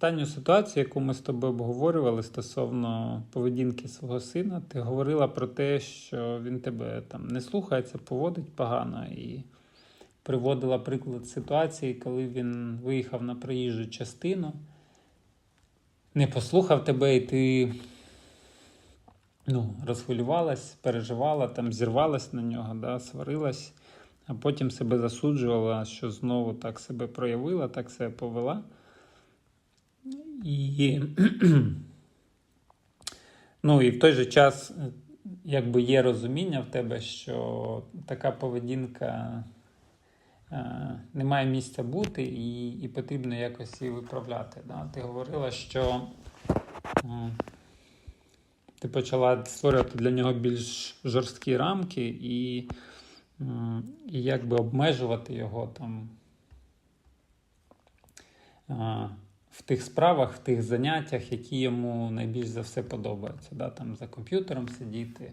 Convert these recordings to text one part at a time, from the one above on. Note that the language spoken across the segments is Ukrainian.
Останню ситуацію, яку ми з тобою обговорювали стосовно поведінки свого сина, ти говорила про те, що він тебе там не слухається, поводить погано, і приводила приклад ситуації, коли він виїхав на проїжджу частину, не послухав тебе, і ти ну, розхвилювалась, переживала, там зірвалась на нього, да, сварилась, а потім себе засуджувала, що знову так себе проявила, так себе повела. І, ну, і в той же час, е, якби є розуміння в тебе, що така поведінка е, не має місця бути, і, і потрібно якось її виправляти. Да? Ти говорила, що е, ти почала створювати для нього більш жорсткі рамки і, і якби обмежувати його там. В тих справах, в тих заняттях, які йому найбільш за все подобаються. Да? Там за комп'ютером сидіти,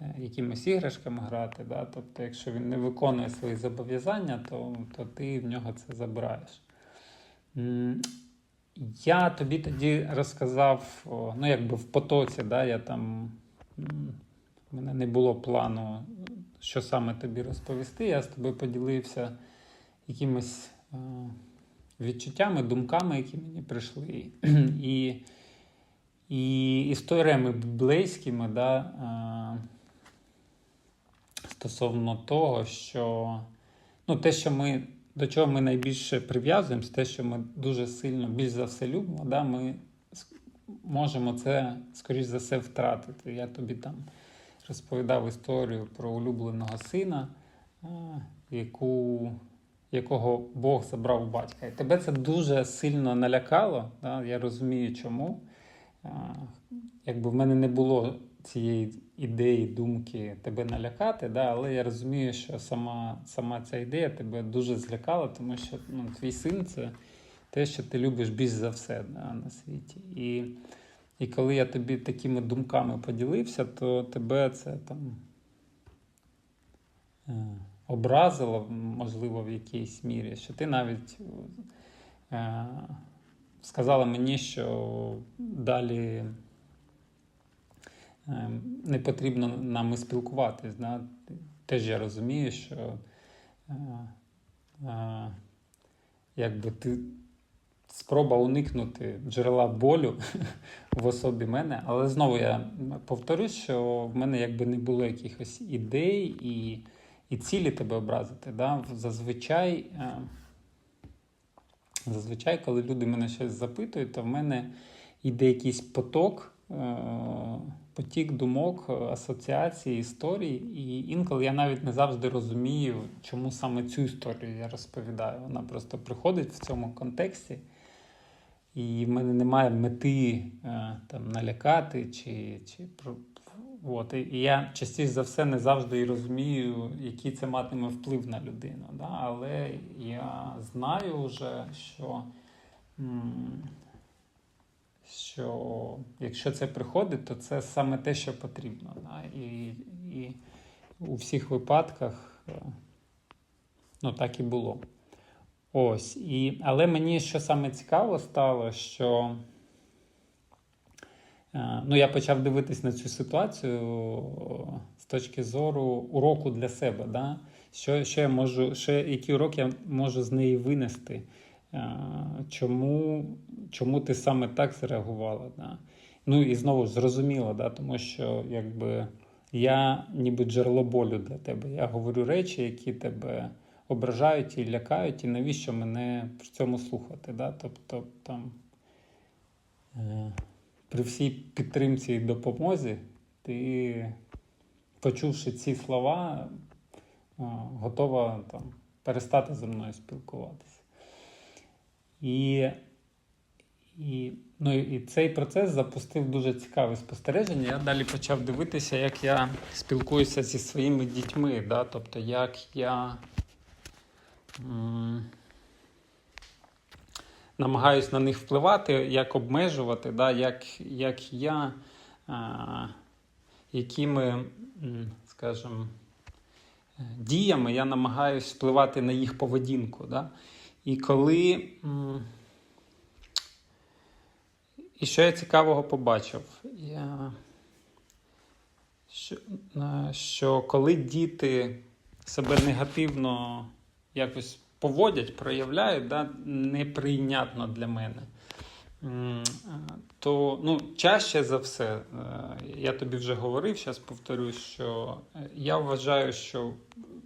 е, якимись іграшками грати. Да? Тобто, якщо він не виконує свої зобов'язання, то, то ти в нього це забираєш. Я тобі тоді розказав, ну якби в потоці, да, я там в мене не було плану, що саме тобі розповісти. Я з тобою поділився якимось е, відчуттями, думками, які мені прийшли. І, і історіями біблейськими, да, е, стосовно того, що ну, те, що ми, до чого ми найбільше прив'язуємося, те, що ми дуже сильно, більш за все любимо, да, ми можемо це, скоріш за все, втратити. Я тобі там розповідав історію про улюбленого сина, е, яку якого Бог забрав у батька. І тебе це дуже сильно налякало. Да? Я розумію, чому. Якби в мене не було цієї ідеї, думки тебе налякати, да? але я розумію, що сама, сама ця ідея тебе дуже злякала, тому що ну, твій син це те, що ти любиш більш за все да, на світі. І, і коли я тобі такими думками поділився, то тебе це там. Образило, можливо, в якійсь мірі, що ти навіть е, сказала мені, що далі е, не потрібно нам і спілкуватись. Да? Теж я розумію, що е, якби ти спроба уникнути джерела болю в особі мене, але знову я повторюсь, що в мене якби не було якихось ідей і і цілі тебе образити. Да? Зазвичай, е, зазвичай, коли люди мене щось запитують, то в мене йде якийсь поток, е, потік думок, асоціацій, історій. І інколи я навіть не завжди розумію, чому саме цю історію я розповідаю. Вона просто приходить в цьому контексті. І в мене немає мети е, там, налякати чи, чи От, і я частіше за все не завжди і розумію, який це матиме вплив на людину. Да? Але я знаю вже, що, що якщо це приходить, то це саме те, що потрібно. Да? І, і у всіх випадках е, ну, так і було. Ось. І, але мені що саме цікаво стало, що. Е, Ну, я почав дивитись на цю ситуацію з точки зору уроку для себе. Да? Що, що я можу, що, який урок я можу з неї винести? Е, Чому, чому ти саме так зреагувала? Да? Ну і знову ж зрозуміло, да? тому що якби я ніби джерело болю для тебе. Я говорю речі, які тебе ображають і лякають, і навіщо мене в цьому слухати? Да? Тобто там. При всій підтримці і допомозі, ти, почувши ці слова, готова там, перестати зі мною спілкуватися. І, і, ну, і цей процес запустив дуже цікаве спостереження. Я далі почав дивитися, як я спілкуюся зі своїми дітьми. Да? Тобто, як я. Намагаюсь на них впливати, як обмежувати, да, як, як я, а, якими, скажімо, діями я намагаюсь впливати на їх поведінку. Да? І коли І що я цікавого побачив? Я... Що, е, що коли діти себе негативно якось поводять, проявляють, да, неприйнятно для мене, то ну, чаще за все, е, я тобі вже говорив, зараз повторюсь, що е, я вважаю, що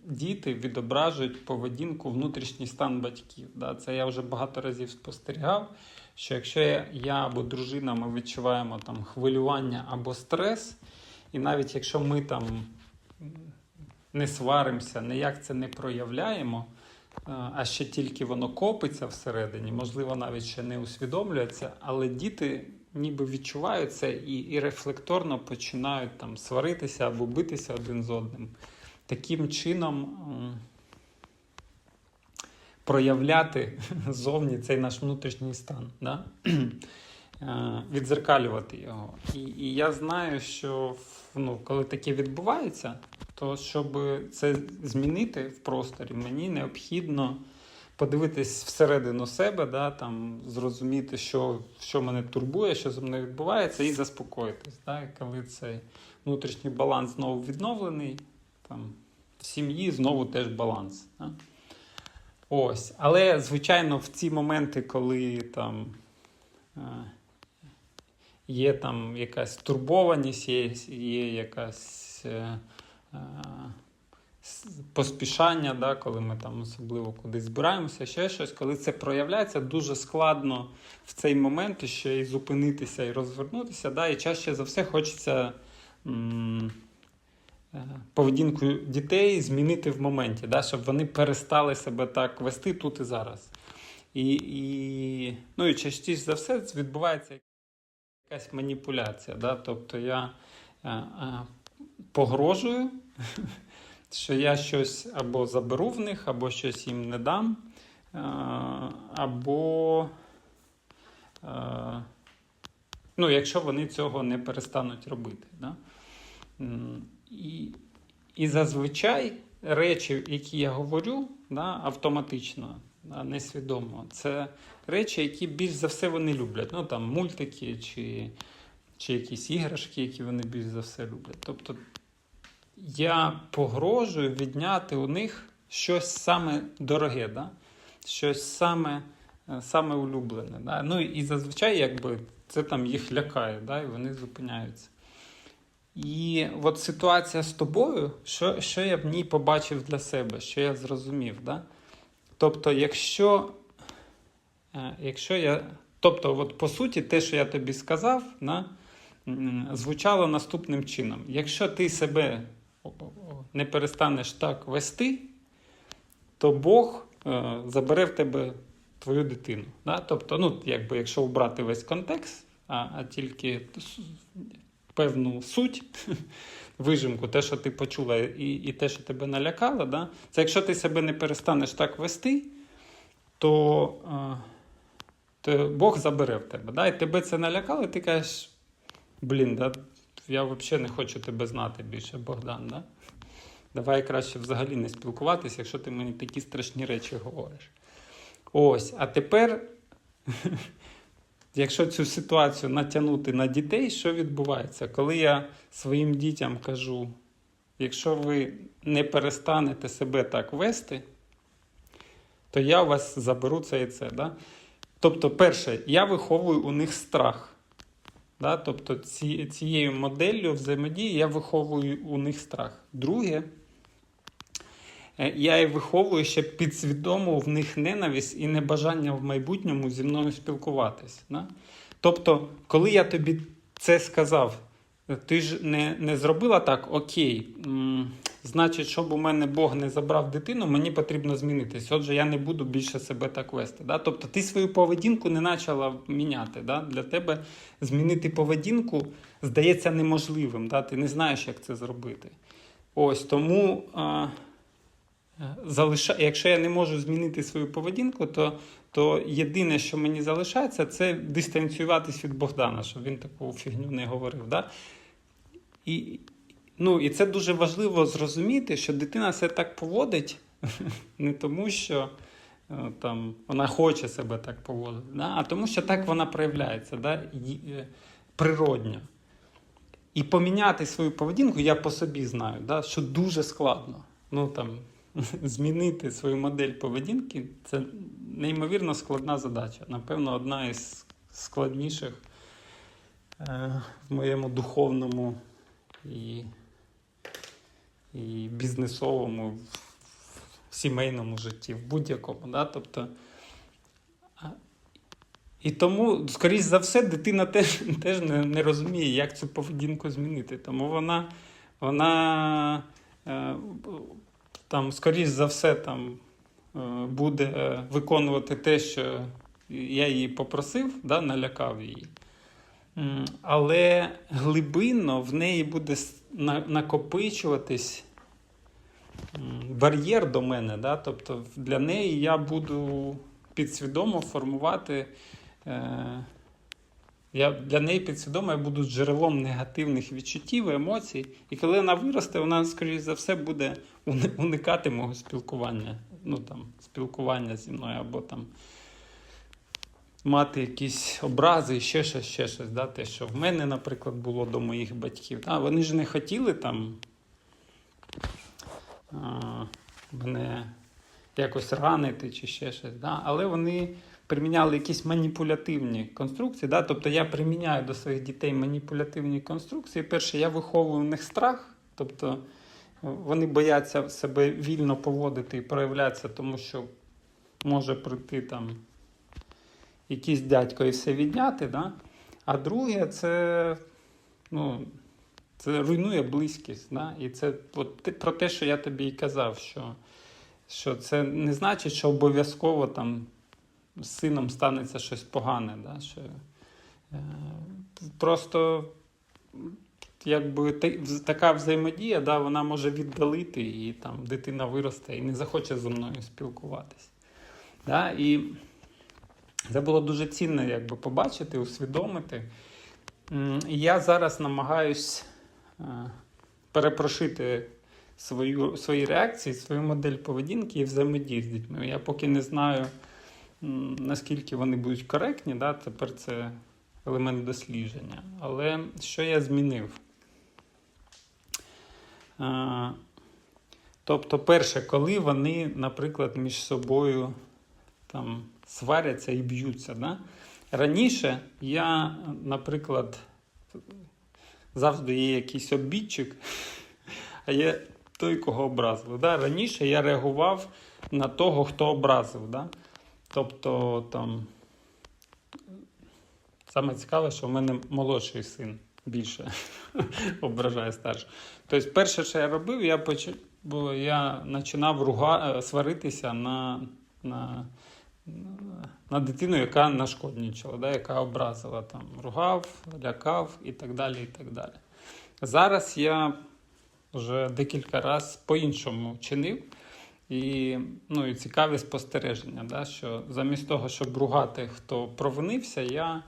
діти відображують поведінку, внутрішній стан батьків. Да. Це я вже багато разів спостерігав. Що якщо я, або дружина, ми відчуваємо там хвилювання або стрес, і навіть якщо ми там не сваримося, ніяк це не проявляємо, а ще тільки воно копиться всередині, можливо, навіть ще не усвідомлюється, але діти ніби відчувають це і, і рефлекторно починають там сваритися або битися один з одним. Таким чином проявляти зовні цей наш внутрішній стан. Да? Відзеркалювати його. І, і я знаю, що ну, коли таке відбувається, то щоб це змінити в просторі, мені необхідно подивитись всередину себе, да, там, зрозуміти, що, що мене турбує, що зі мною відбувається, і заспокоїтись. Да? Коли цей внутрішній баланс знову відновлений, там, в сім'ї знову теж баланс. Да? Ось. Але, звичайно, в ці моменти, коли там. Є там якась турбованість, є, є якась е, е, поспішання, да, коли ми там особливо кудись збираємося, ще щось. Коли це проявляється, дуже складно в цей момент ще і зупинитися і розвернутися. Да, і чаще за все хочеться м, е, поведінку дітей змінити в моменті, да, щоб вони перестали себе так вести тут і зараз. І, і, ну, і частіше за все відбувається якась маніпуляція. Да? Тобто я е, е, погрожую, що я щось або заберу в них, або щось їм не дам, е, або ну, якщо вони цього не перестануть робити. Да? І, і зазвичай речі, які я говорю, да, автоматично, несвідомо, це речі, які більш за все вони люблять. Ну там мультики чи, чи якісь іграшки, які вони більш за все люблять. Тобто я погрожую відняти у них щось саме дороге, да? щось саме, е, саме улюблене. Да? Ну і зазвичай якби, це там їх лякає, да? і вони зупиняються. І от ситуація з тобою, що, що я в ній побачив для себе, що я зрозумів. Да? Тобто, якщо, е, якщо я. Тобто, от по суті, те, що я тобі сказав, на, звучало наступним чином: якщо ти себе не перестанеш так вести, то Бог е, забере в тебе твою дитину. Да? Тобто, ну, якби, якщо обрати весь контекст, а, а тільки певну суть, вижимку, те, що ти почула, і, і те, що тебе налякало, да? це якщо ти себе не перестанеш так вести, то, е, то Бог забере в тебе. Да? І тебе це налякало, і ти кажеш, блін, да, я взагалі не хочу тебе знати більше, Богдан. Да? Давай краще взагалі не спілкуватися, якщо ти мені такі страшні речі говориш. Ось, а тепер, якщо цю ситуацію натягнути на дітей, що відбувається? Коли я своїм дітям кажу, якщо ви не перестанете себе так вести, то я у вас заберу це і це. Да? Тобто, перше, я виховую у них страх. Да? Тобто ці, цією моделлю взаємодії я виховую у них страх. Друге, я і виховую ще підсвідомо в них ненависть і небажання в майбутньому зі мною спілкуватись. Да? Тобто, коли я тобі це сказав, ти ж не, не зробила так, окей, м, значить, щоб у мене Бог не забрав дитину, мені потрібно змінитись. Отже, я не буду більше себе так вести. Да? Тобто ти свою поведінку не почала міняти. Да? Для тебе змінити поведінку здається неможливим. Да? Ти не знаєш, як це зробити. Ось тому, а, е, залиша... якщо я не можу змінити свою поведінку, то, то єдине, що мені залишається, це дистанціюватись від Богдана, щоб він таку фігню не говорив. Да? І, ну, і це дуже важливо зрозуміти, що дитина себе так поводить не тому, що е, там, вона хоче себе так поводити, да? а тому що так вона проявляється да? е, природньо. І поміняти свою поведінку, я по собі знаю, да? що дуже складно. Ну, там, змінити свою модель поведінки це неймовірно складна задача. Напевно, одна із складніших е, в моєму духовному і, і бізнесовому, в сімейному житті, в будь-якому. Да? Тобто, і тому, скоріш за все, дитина теж, теж не, не розуміє, як цю поведінку змінити. Тому вона, вона е, там, скоріш за все, там, е, буде е, виконувати те, що я її попросив, да, налякав її. Але глибинно в неї буде накопичуватись бар'єр до мене. Да? Тобто для неї я буду підсвідомо формувати. Е, я, для неї підсвідомо я буду джерелом негативних відчуттів, емоцій. І коли вона виросте, вона, скоріш за все, буде уникати мого спілкування. Ну, там, спілкування зі мною або там мати якісь образи, ще щось, ще щось. Да? Те, що в мене, наприклад, було до моїх батьків. А, вони ж не хотіли там а, мене якось ранити чи ще щось. Да? Але вони приміняли якісь маніпулятивні конструкції. Да? Тобто я приміняю до своїх дітей маніпулятивні конструкції. Перше, я виховую в них страх, тобто вони бояться себе вільно поводити і проявлятися, тому що може прийти там якийсь дядько і все відняти. Да? А друге, це, ну, це руйнує близькість. Да? І це от, про те, що я тобі і казав, що, що це не значить, що обов'язково там з сином станеться щось погане. Да? Що, е, просто якби така взаємодія, да, вона може віддалити, і там дитина виросте і не захоче зі мною спілкуватись. Да? І це було дуже цінно якби, побачити, усвідомити. І я зараз намагаюсь е, перепрошити свою, свої реакції, свою модель поведінки і взаємодії з дітьми. Я поки не знаю, наскільки вони будуть коректні, да? тепер це елемент дослідження. Але що я змінив? Тобто, перше, коли вони, наприклад, між собою там сваряться і б'ються. Да? Раніше я, наприклад, завжди є якийсь обідчик, а є той, кого образили. Да? Раніше я реагував на того, хто образив. Да? Тобто, там, саме цікаве, що в мене молодший син більше ображає старшого. Тобто, перше, що я робив, я поч... я починав руга... е, сваритися на, на, на дитину, яка нашкодничала, да, яка образила, там, ругав, лякав і так далі. і так далі. Зараз я вже декілька разів по-іншому чинив. І, ну, і цікаві спостереження, да, що замість того, щоб ругати, хто провинився, я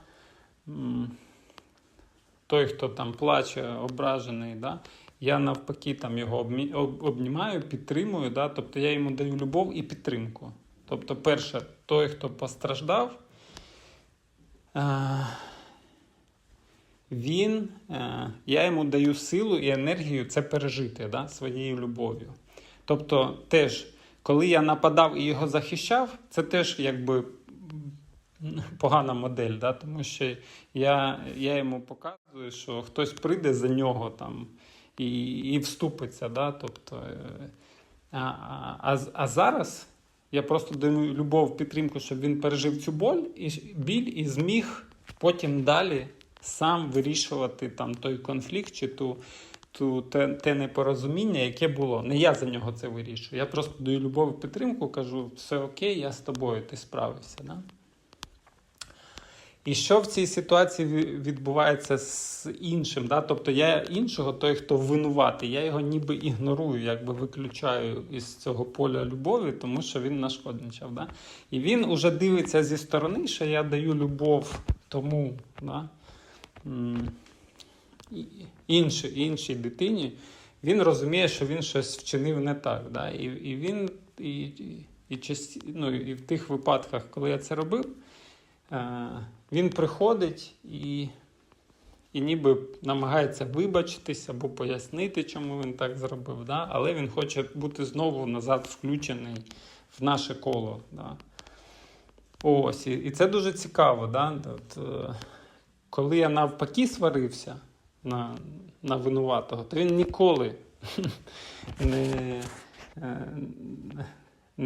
той, хто там плаче, ображений, да, я навпаки там його обнімаю, підтримую, да, тобто я йому даю любов і підтримку. Тобто, перше, той, хто постраждав, е, він, е, я йому даю силу і енергію це пережити да, своєю любов'ю. Тобто, теж, коли я нападав і його захищав, це теж якби погана модель, да, тому що я, я йому показую, що хтось прийде за нього там і, і вступиться. Да, тобто, е, а, а, а, зараз я просто даю любов, підтримку, щоб він пережив цю боль і біль і зміг потім далі сам вирішувати там той конфлікт чи ту, ту, те, те непорозуміння, яке було. Не я за нього це вирішую. Я просто даю любов і підтримку, кажу, все окей, я з тобою, ти справився. Да? І що в цій ситуації відбувається з іншим? Да? Тобто я іншого, той, хто винуватий, я його ніби ігнорую, якби виключаю із цього поля любові, тому що він нашкодничав. Да? І він уже дивиться зі сторони, що я даю любов тому да? іншій, іншій дитині. Він розуміє, що він щось вчинив не так. Да? І, і він. І, і- і, часті, ну, і в тих випадках, коли я це робив, е, він приходить і, і ніби намагається вибачитись або пояснити, чому він так зробив. Да? Але він хоче бути знову назад включений в наше коло. Да? Ось, і, і це дуже цікаво. Да? От, е, коли я навпаки сварився на, на винуватого, то він ніколи не, е,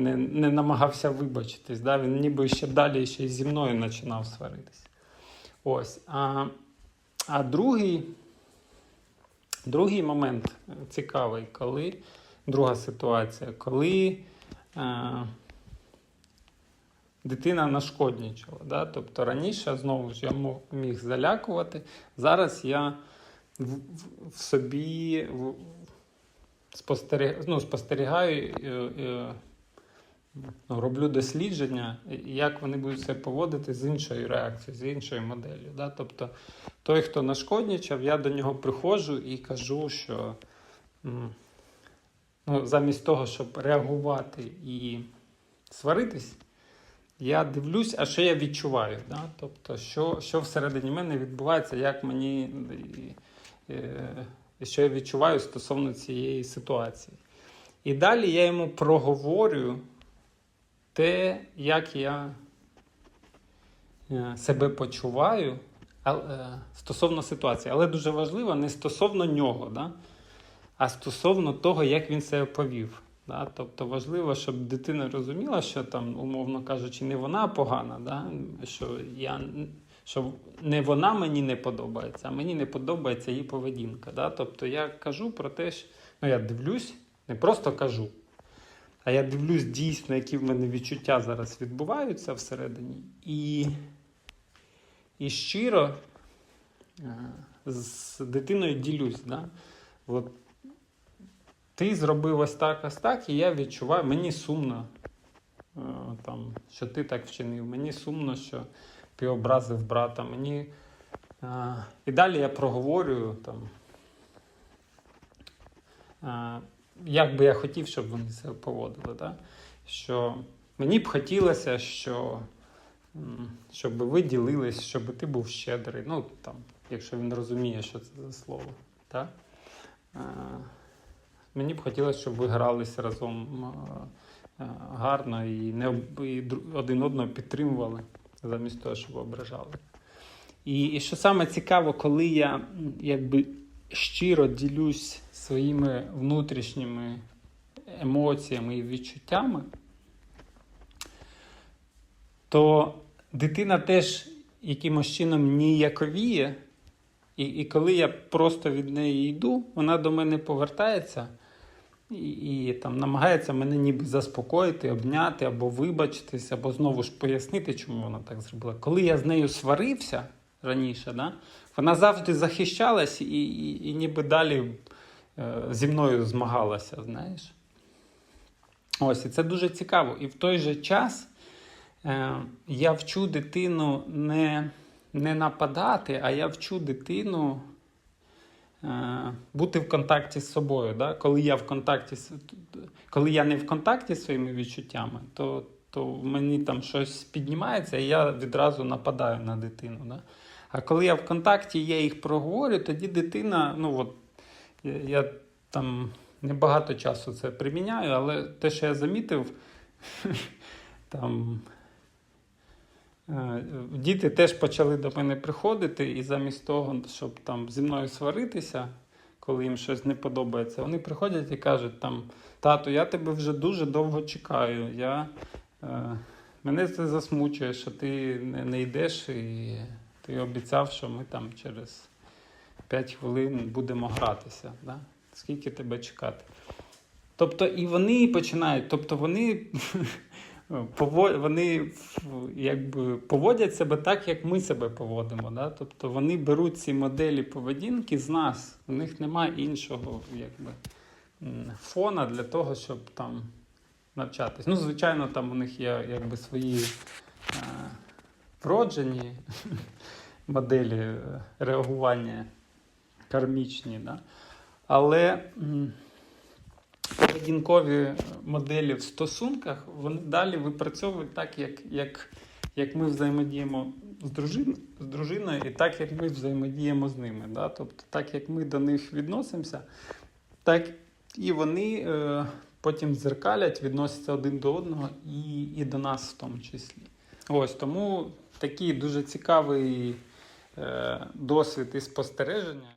не, не намагався вибачитись. Да? Він ніби ще далі ще зі мною починав сваритись. Ось. А, а другий, другий момент цікавий, коли друга ситуація, коли. Е, Дитина нашкоднічала. Да? Тобто раніше знову ж я міг залякувати. Зараз я в, в, в собі в, спостеріг, ну, спостерігаю, е, е, роблю дослідження, як вони будуть себе поводити з іншою реакцією, з іншою моделлю. Да? Тобто той, хто нашкоднічав, я до нього приходжу і кажу, що ну, замість того, щоб реагувати і сваритись. Я дивлюсь, а що я відчуваю. Да? Тобто, що, що всередині мене відбувається, як мені що я відчуваю стосовно цієї ситуації. І далі я йому проговорю те, як я е, себе почуваю е, стосовно ситуації. Але дуже важливо не стосовно нього, да? а стосовно того, як він себе повів. Да? Тобто важливо, щоб дитина розуміла, що там, умовно кажучи, не вона погана, да? що, я, що не вона мені не подобається, а мені не подобається її поведінка. Да? Тобто я кажу про те, що ну, я дивлюсь, не просто кажу, а я дивлюсь дійсно, які в мене відчуття зараз відбуваються всередині. І, і щиро е, з дитиною ділюсь. Да? От ти зробив ось так, ось так, і я відчуваю, мені сумно, е, там, що ти так вчинив, мені сумно, що ти образив брата. Мені... е, І далі я проговорюю, там, як би я хотів, щоб вони себе поводили. Да? Що мені б хотілося, що, щоб ви ділились, щоб ти був щедрий. Ну, там, якщо він розуміє, що це за слово. Так? Е, Мені б хотілося, щоб ви гралися разом е, е, гарно і не і один одного підтримували, замість того, щоб ображали. І, і що саме цікаво, коли я якби щиро ділюсь своїми внутрішніми емоціями і відчуттями, то дитина теж якимось чином ніяковіє, і, і коли я просто від неї йду, вона до мене повертається і, і там намагається мене ніби заспокоїти, обняти або вибачитись, або знову ж пояснити, чому вона так зробила. Коли я з нею сварився раніше, да, вона завжди захищалась і, і, і ніби далі зі мною змагалася, знаєш. Ось, і це дуже цікаво. І в той же час е, я вчу дитину не, не нападати, а я вчу дитину е, бути в контакті з собою. Да? Коли я в контакті коли я не в контакті з своїми відчуттями, то, то в мені там щось піднімається, і я відразу нападаю на дитину. Да? А коли я в контакті, я їх проговорю, тоді дитина, ну от я, там небагато часу це приміняю, але те, що я замітив, там е, діти теж почали до мене приходити, і замість того, щоб там зі мною сваритися, коли їм щось не подобається, вони приходять і кажуть там, тату, я тебе вже дуже довго чекаю. Я, е, мене це засмучує, що ти не йдеш і ти обіцяв, що ми там через 5 хвилин будемо гратися. Да? Скільки тебе чекати? Тобто і вони починають, тобто вони, вони якби поводять себе так, як ми себе поводимо. Да? Тобто вони беруть ці моделі поведінки з нас. У них немає іншого якби, фона для того, щоб там навчатись. Ну, звичайно, там у них є якби свої е, вроджені моделі е, реагування кармічні. Да? Але поведінкові моделі в стосунках, вони далі випрацьовують так, як, як, як ми взаємодіємо з, дружин, з дружиною, і так, як ми взаємодіємо з ними. Да? Тобто, так як ми до них відносимося, так і вони е, потім зеркалять, відносяться один до одного і, і до нас в тому числі. Ось тому такий дуже цікавий е, досвід і спостереження.